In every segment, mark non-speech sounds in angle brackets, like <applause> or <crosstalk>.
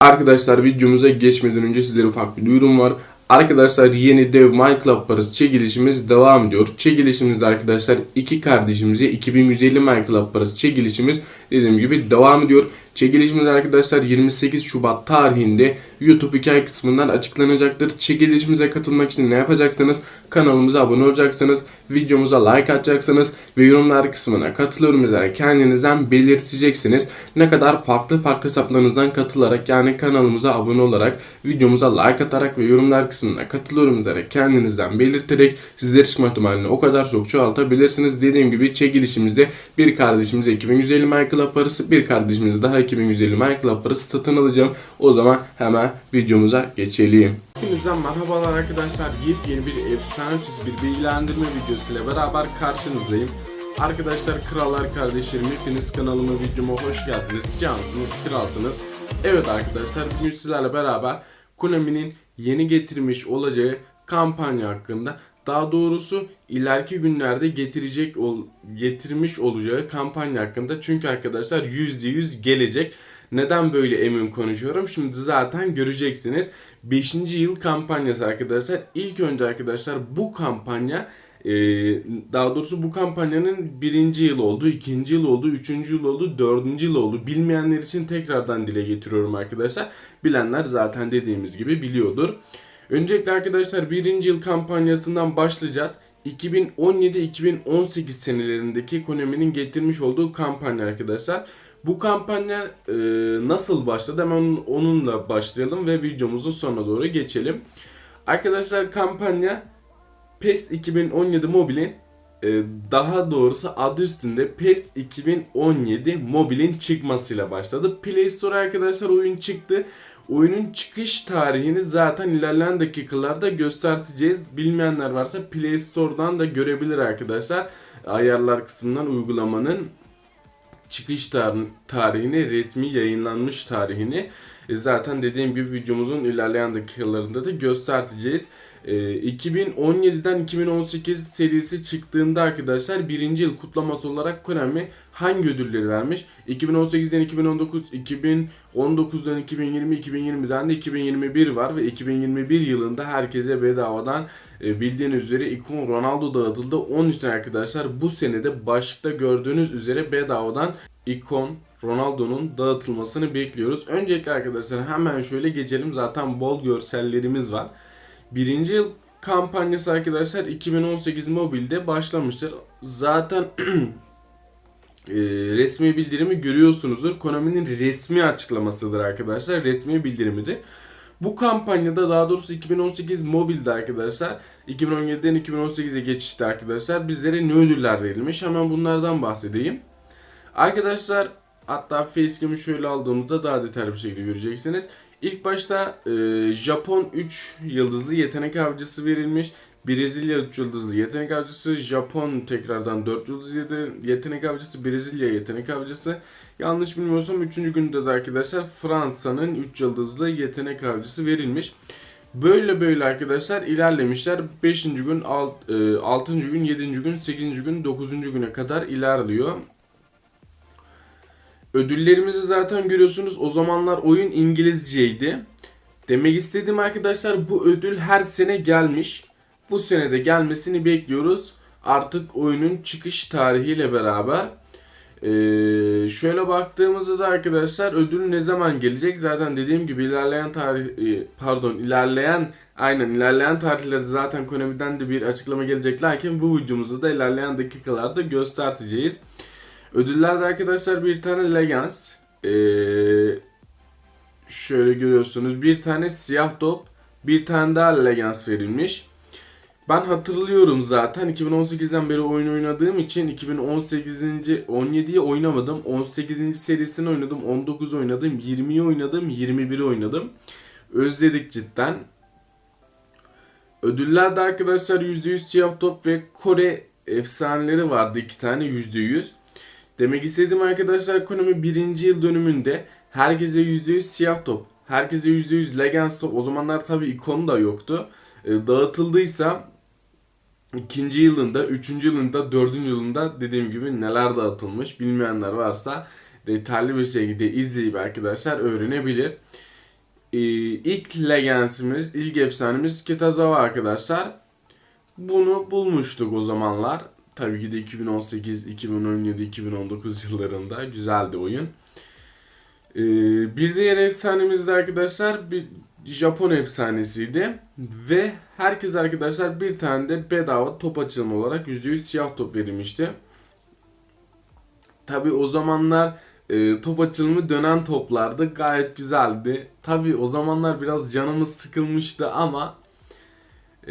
Arkadaşlar videomuza geçmeden önce sizlere ufak bir duyurum var. Arkadaşlar yeni dev Minecraft parası çekilişimiz devam ediyor. Çekilişimizde arkadaşlar iki kardeşimize 2150 Minecraft parası çekilişimiz dediğim gibi devam ediyor. Çekilişimiz arkadaşlar 28 Şubat tarihinde YouTube hikaye kısmından açıklanacaktır. Çekilişimize katılmak için ne yapacaksınız? Kanalımıza abone olacaksınız. Videomuza like atacaksınız ve yorumlar kısmına katılıyorum yazarak kendinizden belirteceksiniz. Ne kadar farklı farklı hesaplarınızdan katılarak yani kanalımıza abone olarak videomuza like atarak ve yorumlar kısmına katılıyorum yazarak kendinizden belirterek sizleri çıkma ihtimalini o kadar çok çoğaltabilirsiniz. Dediğim gibi çekilişimizde bir kardeşimize 2150 Minecraft parası bir kardeşimize daha 2150 Minecraft parası satın alacağım. O zaman hemen videomuza geçelim. Hepinizden merhabalar arkadaşlar. Yepyeni bir efsane ötesi bir bilgilendirme videosu ile beraber karşınızdayım. Arkadaşlar krallar kardeşlerim hepiniz kanalıma videoma hoş geldiniz. Cansınız, kralsınız. Evet arkadaşlar bugün sizlerle beraber Konami'nin yeni getirmiş olacağı kampanya hakkında daha doğrusu ileriki günlerde getirecek ol, getirmiş olacağı kampanya hakkında çünkü arkadaşlar %100 gelecek. Neden böyle emin konuşuyorum? Şimdi zaten göreceksiniz. 5. yıl kampanyası arkadaşlar. İlk önce arkadaşlar bu kampanya e, daha doğrusu bu kampanyanın birinci yıl oldu, ikinci yıl oldu, üçüncü yıl oldu, dördüncü yıl oldu. Bilmeyenler için tekrardan dile getiriyorum arkadaşlar. Bilenler zaten dediğimiz gibi biliyordur. Öncelikle arkadaşlar birinci yıl kampanyasından başlayacağız. 2017-2018 senelerindeki Konami'nin getirmiş olduğu kampanya arkadaşlar. Bu kampanya e, nasıl başladı? Hemen onunla başlayalım ve videomuzun sonuna doğru geçelim. Arkadaşlar kampanya PES 2017 Mobile'in e, daha doğrusu adı üstünde PES 2017 Mobile'in çıkmasıyla başladı. Play Store arkadaşlar oyun çıktı. Oyunun çıkış tarihini zaten ilerleyen dakikalarda göstereceğiz. Bilmeyenler varsa Play Store'dan da görebilir arkadaşlar. Ayarlar kısmından uygulamanın çıkış tar- tarihini, resmi yayınlanmış tarihini e, zaten dediğim gibi videomuzun ilerleyen dakikalarında da göstereceğiz. E, 2017'den 2018 serisi çıktığında arkadaşlar birinci yıl kutlaması olarak Konami hangi ödülleri vermiş? 2018'den 2019, 2019'dan 2020, 2020'den de 2021 var ve 2021 yılında herkese bedavadan e, bildiğiniz üzere ikon Ronaldo dağıtıldı. Onun için arkadaşlar bu senede başlıkta gördüğünüz üzere bedavadan ikon Ronaldo'nun dağıtılmasını bekliyoruz. Öncelikle arkadaşlar hemen şöyle geçelim. Zaten bol görsellerimiz var. Birinci yıl kampanyası arkadaşlar 2018 mobilde başlamıştır. Zaten <clears throat> e, resmi bildirimi görüyorsunuzdur. Konami'nin resmi açıklamasıdır arkadaşlar. Resmi bildirimidir. Bu kampanyada daha doğrusu 2018 mobilde arkadaşlar 2017'den 2018'e geçişte arkadaşlar bizlere ne ödüller verilmiş hemen bunlardan bahsedeyim. Arkadaşlar hatta facecam'ı şöyle aldığımızda daha detaylı bir şekilde göreceksiniz. İlk başta e, Japon 3 yıldızlı yetenek avcısı verilmiş. Brezilya 3 yıldızlı yetenek avcısı, Japon tekrardan 4 yıldızlı yetenek avcısı, Brezilya yetenek avcısı. Yanlış bilmiyorsam 3. günde de arkadaşlar Fransa'nın 3 yıldızlı yetenek avcısı verilmiş. Böyle böyle arkadaşlar ilerlemişler. 5. gün, 6. gün, 7. gün, 8. gün, 9. güne kadar ilerliyor. Ödüllerimizi zaten görüyorsunuz. O zamanlar oyun İngilizceydi. Demek istediğim arkadaşlar bu ödül her sene gelmiş. Bu senede gelmesini bekliyoruz. Artık oyunun çıkış tarihiyle beraber. Ee, şöyle baktığımızda da arkadaşlar ödül ne zaman gelecek? Zaten dediğim gibi ilerleyen tarih e, pardon ilerleyen aynen ilerleyen tarihlerde zaten Konami'den de bir açıklama gelecek. Lakin bu videomuzda da ilerleyen dakikalarda göstereceğiz. Ödüllerde arkadaşlar bir tane Legends. Ee, şöyle görüyorsunuz. Bir tane siyah top. Bir tane daha Legends verilmiş. Ben hatırlıyorum zaten 2018'den beri oyun oynadığım için 2018. 17'yi oynamadım. 18. serisini oynadım. 19 oynadım. 20'yi oynadım. 21'i oynadım. Özledik cidden. Ödüllerde arkadaşlar %100 siyah top ve Kore efsaneleri vardı iki tane %100. Demek istediğim arkadaşlar Konami birinci yıl dönümünde herkese %100 siyah top, herkese %100 Legends top. O zamanlar tabi ikonu da yoktu. E, dağıtıldıysa ikinci yılında, üçüncü yılında, dördüncü yılında dediğim gibi neler dağıtılmış bilmeyenler varsa detaylı bir şekilde izleyip arkadaşlar öğrenebilir. Ee, ilk legansimiz, ilk efsanemiz Kitazawa arkadaşlar. Bunu bulmuştuk o zamanlar. Tabii ki de 2018, 2017, 2019 yıllarında güzeldi oyun. Ee, bir diğer efsanemiz de arkadaşlar bir Japon efsanesiydi. Ve herkes arkadaşlar bir tane de bedava top açılımı olarak %100 siyah top verilmişti. Tabii o zamanlar e, top açılımı dönen toplardı. Gayet güzeldi. Tabii o zamanlar biraz canımız sıkılmıştı ama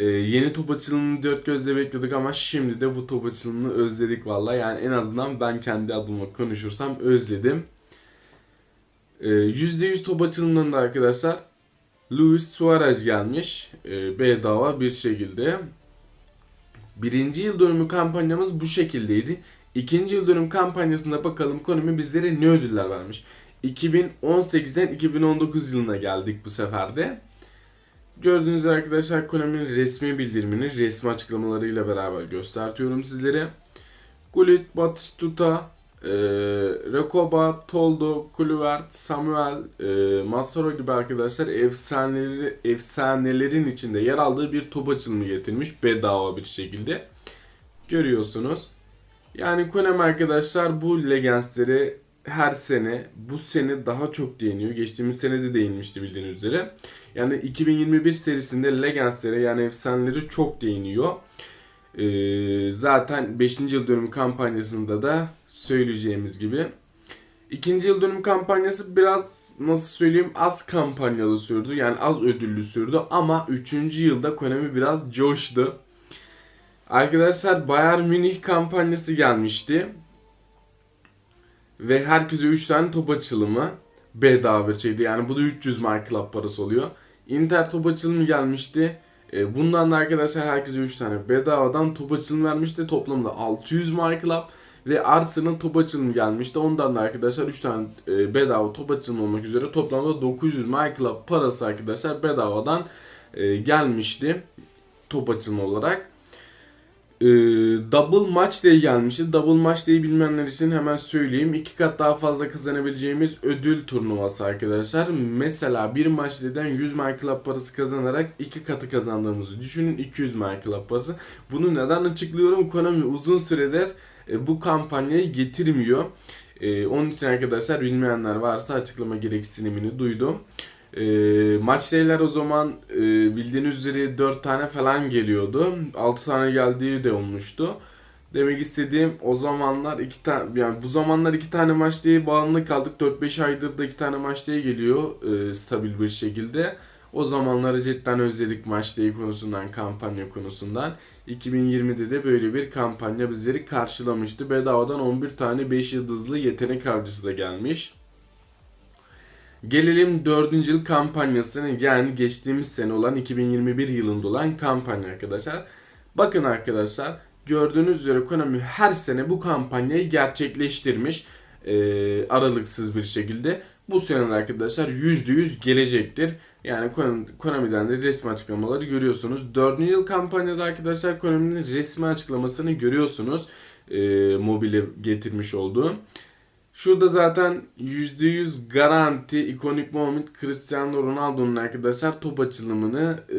e, yeni top açılımını dört gözle bekliyorduk ama şimdi de bu top açılımını özledik valla. Yani en azından ben kendi adıma konuşursam özledim. E, %100 top açılımlarında arkadaşlar Luis Suarez gelmiş. E, bedava bir şekilde. Birinci yıl dönümü kampanyamız bu şekildeydi. İkinci yıl dönüm kampanyasında bakalım Konami bizlere ne ödüller vermiş. 2018'den 2019 yılına geldik bu sefer de. Gördüğünüz arkadaşlar Konami'nin resmi bildirimini resmi açıklamalarıyla beraber göstertiyorum sizlere. Gullit, Batistuta, e, Rekoba, Toldo, Kluivert, Samuel, e, Massaro gibi arkadaşlar efsaneleri, efsanelerin içinde yer aldığı bir top açılımı getirmiş bedava bir şekilde. Görüyorsunuz. Yani Konami arkadaşlar bu Legends'leri her sene bu sene daha çok değiniyor. Geçtiğimiz sene de değinmişti bildiğiniz üzere. Yani 2021 serisinde Legends'lere yani efsaneleri çok değiniyor. Ee, zaten 5. yıl dönümü kampanyasında da söyleyeceğimiz gibi. İkinci yıl dönüm kampanyası biraz nasıl söyleyeyim az kampanyalı sürdü. Yani az ödüllü sürdü ama 3. yılda Konami biraz coştu. Arkadaşlar Bayern Münih kampanyası gelmişti. Ve herkese 3 tane top açılımı bedava şeydi. Yani bu da 300 My Club parası oluyor. Inter top açılımı gelmişti. E, bundan da arkadaşlar herkese 3 tane bedavadan top açılımı vermişti. Toplamda 600 My Club ve Arsenal top açılımı gelmişti. Ondan da arkadaşlar 3 tane e, bedava top açılımı olmak üzere toplamda 900 My Club parası arkadaşlar bedavadan e, gelmişti top açılımı olarak. Ee, double Match Day gelmişti. Double Match Day'i bilmeyenler için hemen söyleyeyim. İki kat daha fazla kazanabileceğimiz ödül turnuvası arkadaşlar. Mesela bir maç day'den 100 My Club parası kazanarak iki katı kazandığımızı düşünün. 200 My Club parası. Bunu neden açıklıyorum? Konami uzun süredir e, bu kampanyayı getirmiyor. E, onun için arkadaşlar bilmeyenler varsa açıklama gereksinimini duydum. E, maç sayılar o zaman e, bildiğiniz üzere 4 tane falan geliyordu. 6 tane geldiği de olmuştu. Demek istediğim o zamanlar iki tane yani bu zamanlar iki tane maç diye bağımlı kaldık. 4-5 aydır da iki tane maç diye geliyor e, stabil bir şekilde. O zamanları cidden özledik maç diye konusundan, kampanya konusundan. 2020'de de böyle bir kampanya bizleri karşılamıştı. Bedavadan 11 tane 5 yıldızlı yetenek avcısı da gelmiş. Gelelim 4. yıl kampanyasına yani geçtiğimiz sene olan 2021 yılında olan kampanya arkadaşlar. Bakın arkadaşlar gördüğünüz üzere Konami her sene bu kampanyayı gerçekleştirmiş e, aralıksız bir şekilde. Bu sene arkadaşlar %100 gelecektir. Yani Konami'den de resmi açıklamaları görüyorsunuz. 4. yıl kampanyada arkadaşlar Konami'nin resmi açıklamasını görüyorsunuz. E, mobile getirmiş olduğu. Şurada zaten %100 garanti ikonik moment Cristiano Ronaldo'nun arkadaşlar top açılımını e,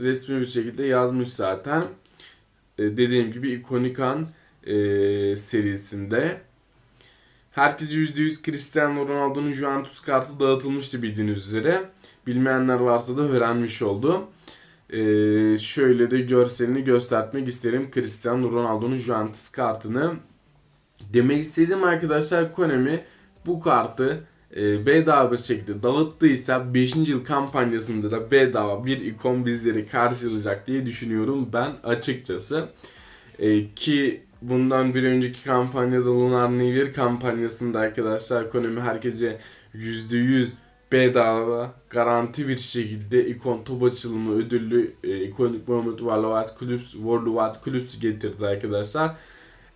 resmi bir şekilde yazmış zaten. E, dediğim gibi ikonik an e, serisinde. Herkese %100 Cristiano Ronaldo'nun Juventus kartı dağıtılmıştı bildiğiniz üzere. Bilmeyenler varsa da öğrenmiş oldu. Ee, şöyle de görselini göstermek isterim. Cristiano Ronaldo'nun Juventus kartını Demek istediğim arkadaşlar Konami bu kartı e, bedava bir şekilde dağıttıysa 5. yıl kampanyasında da bedava bir ikon bizleri karşılayacak diye düşünüyorum ben açıkçası. E, ki bundan bir önceki kampanyada Lunar New Year kampanyasında arkadaşlar Konami herkese %100 bedava garanti bir şekilde ikon top açılımı ödüllü e, ikonik Moment Worldwide Clubs Worldwide Clubs getirdi arkadaşlar.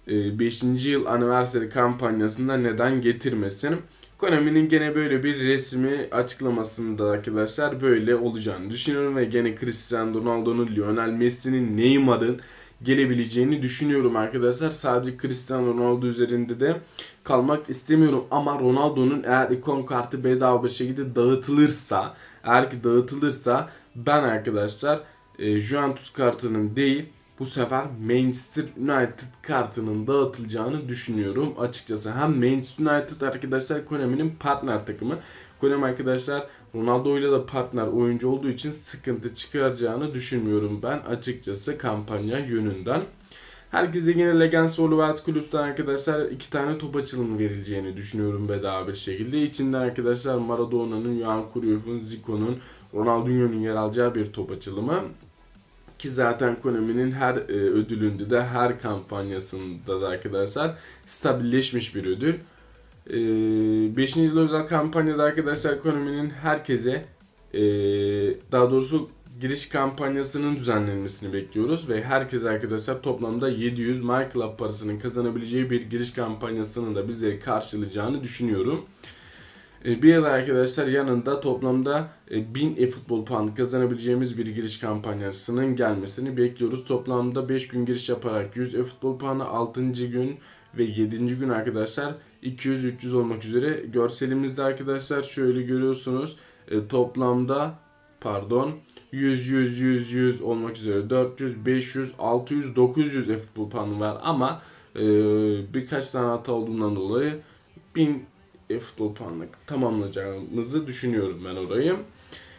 5. E, yıl anniversary kampanyasında neden getirmesin? Konami'nin gene böyle bir resmi açıklamasında arkadaşlar böyle olacağını düşünüyorum ve gene Cristiano Ronaldo'nun, Lionel Messi'nin, Neymar'ın gelebileceğini düşünüyorum arkadaşlar. Sadece Cristiano Ronaldo üzerinde de kalmak istemiyorum ama Ronaldo'nun eğer ikon kartı bedava bir şekilde dağıtılırsa, eğer ki dağıtılırsa ben arkadaşlar e, Juventus kartının değil bu sefer Manchester United kartının dağıtılacağını düşünüyorum açıkçası. Hem Manchester United arkadaşlar Konami'nin partner takımı. Konami arkadaşlar Ronaldo ile de partner oyuncu olduğu için sıkıntı çıkaracağını düşünmüyorum ben açıkçası kampanya yönünden. Herkese yine Legends World Kulüp'ten arkadaşlar iki tane top açılımı verileceğini düşünüyorum bedava bir şekilde. İçinde arkadaşlar Maradona'nın, Johan Cruyff'un, Zico'nun, Ronaldinho'nun yer alacağı bir top açılımı. Ki zaten Konami'nin her e, ödülünde de her kampanyasında da arkadaşlar stabilleşmiş bir ödül. 5. yıl özel kampanyada arkadaşlar Konami'nin herkese e, daha doğrusu giriş kampanyasının düzenlenmesini bekliyoruz ve herkes arkadaşlar toplamda 700 My Club parasının kazanabileceği bir giriş kampanyasının da bizleri karşılayacağını düşünüyorum. E, Bir yıl arkadaşlar yanında toplamda e, 1000 e-futbol puanı kazanabileceğimiz bir giriş kampanyasının gelmesini bekliyoruz. Toplamda 5 gün giriş yaparak 100 e-futbol puanı 6. gün ve 7. gün arkadaşlar 200-300 olmak üzere. Görselimizde arkadaşlar şöyle görüyorsunuz. E, toplamda pardon 100 100 100 100 olmak üzere 400 500 600 900 e-futbol puanı var ama e, birkaç tane hata olduğundan dolayı 1000 e-futbol puanla tamamlayacağımızı düşünüyorum ben orayı.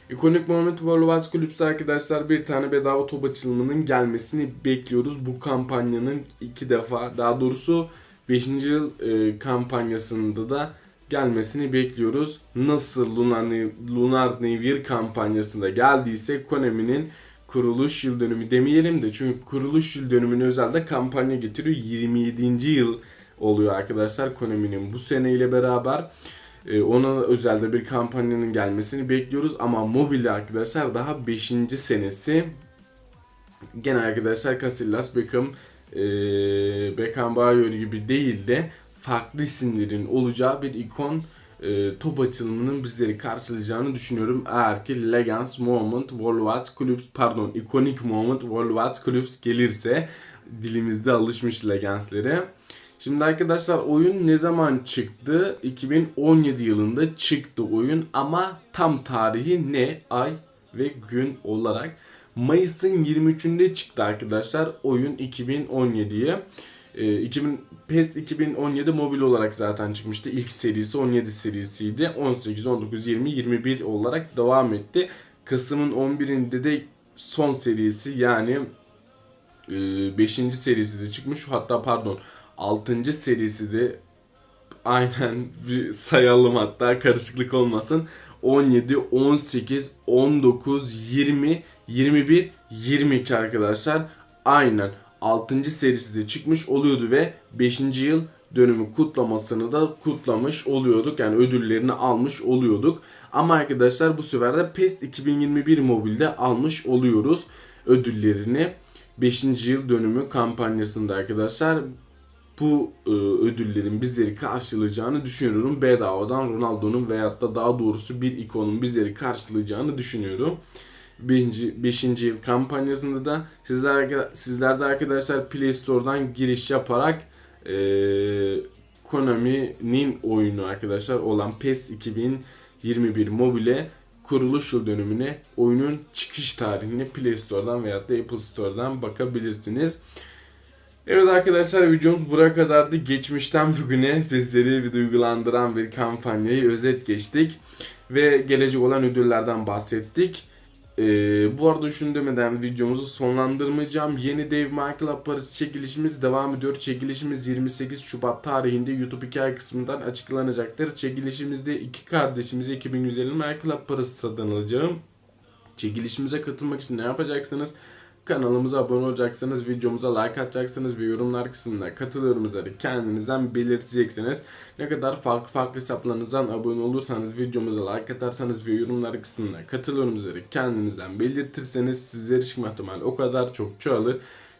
İkonik World Wide Kulüp'te arkadaşlar bir tane bedava top açılımının gelmesini bekliyoruz. Bu kampanyanın iki defa daha doğrusu 5. yıl e, kampanyasında da gelmesini bekliyoruz. Nasıl Lunar, Lunar Year kampanyasında geldiyse Konami'nin kuruluş yıl dönümü demeyelim de çünkü kuruluş yıl dönümüne özel de kampanya getiriyor. 27. yıl oluyor arkadaşlar Konami'nin bu seneyle beraber. Ee, ona özelde bir kampanyanın gelmesini bekliyoruz ama mobilde arkadaşlar daha 5. senesi. Gene arkadaşlar Casillas, Beckham, e, Beckenbauer gibi değil de farklı isimlerin olacağı bir ikon e, top açılımının bizleri karşılayacağını düşünüyorum. Eğer ki Legends Moment World Clubs pardon Iconic Moment World Clubs gelirse dilimizde alışmış Legends'lere. Şimdi arkadaşlar oyun ne zaman çıktı? 2017 yılında çıktı oyun ama tam tarihi ne? Ay ve gün olarak Mayıs'ın 23'ünde çıktı arkadaşlar oyun 2017'ye. E, 2000 PES 2017 mobil olarak zaten çıkmıştı. İlk serisi 17 serisiydi. 18, 19, 20, 21 olarak devam etti. Kasım'ın 11'inde de son serisi yani 5. serisi de çıkmış. Hatta pardon 6. serisi de aynen bir sayalım hatta karışıklık olmasın. 17, 18, 19, 20, 21, 22 arkadaşlar. Aynen 6. serisi de çıkmış oluyordu ve 5. yıl dönümü kutlamasını da kutlamış oluyorduk. Yani ödüllerini almış oluyorduk. Ama arkadaşlar bu sefer de PES 2021 mobilde almış oluyoruz ödüllerini. 5. yıl dönümü kampanyasında arkadaşlar bu e, ödüllerin bizleri karşılayacağını düşünüyorum. Bedavadan Ronaldo'nun veyahut da daha doğrusu bir ikonun bizleri karşılayacağını düşünüyorum. 5. yıl kampanyasında da sizler sizler de arkadaşlar Play Store'dan giriş yaparak e, Konami'nin oyunu arkadaşlar olan PES 2021 mobile kuruluş yıl dönümüne oyunun çıkış tarihini Play Store'dan veyahut da Apple Store'dan bakabilirsiniz. Evet arkadaşlar videomuz buraya kadardı. Geçmişten bugüne bizleri bir duygulandıran bir kampanyayı özet geçtik. Ve gelecek olan ödüllerden bahsettik. Ee, bu arada şunu demeden videomuzu sonlandırmayacağım. Yeni Dave Michael parası çekilişimiz devam ediyor. Çekilişimiz 28 Şubat tarihinde YouTube hikaye kısmından açıklanacaktır. Çekilişimizde iki kardeşimize 2150 Michael parası satın alacağım. Çekilişimize katılmak için ne yapacaksınız? Kanalımıza abone olacaksınız, videomuza like atacaksınız ve yorumlar kısmında katılıyorumuzları kendinizden belirteceksiniz. Ne kadar farklı farklı hesaplarınızdan abone olursanız, videomuza like atarsanız ve yorumlar kısmında katılıyorumuzları kendinizden belirtirseniz sizlere çıkma ihtimali o kadar çok çoğalır.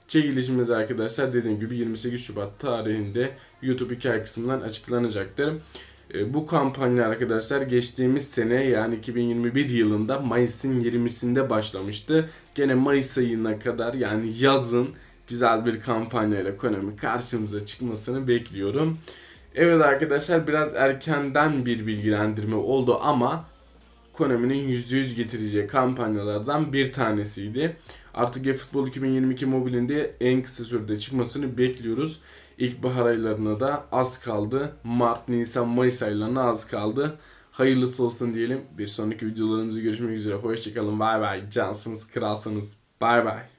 Çekilişimiz arkadaşlar dediğim gibi 28 Şubat tarihinde YouTube hikaye kısmından açıklanacaktır. E, bu kampanya arkadaşlar geçtiğimiz sene yani 2021 yılında Mayıs'ın 20'sinde başlamıştı. Gene Mayıs ayına kadar yani yazın güzel bir kampanyayla Konami karşımıza çıkmasını bekliyorum. Evet arkadaşlar biraz erkenden bir bilgilendirme oldu ama Konami'nin %100 getireceği kampanyalardan bir tanesiydi. Artık eFootball 2022 mobilinde en kısa sürede çıkmasını bekliyoruz. İlkbahar aylarına da az kaldı. Mart, Nisan, Mayıs aylarına az kaldı. Hayırlısı olsun diyelim. Bir sonraki videolarımızda görüşmek üzere. Hoşçakalın. Bay bay. Cansınız, kralsınız. Bay bay.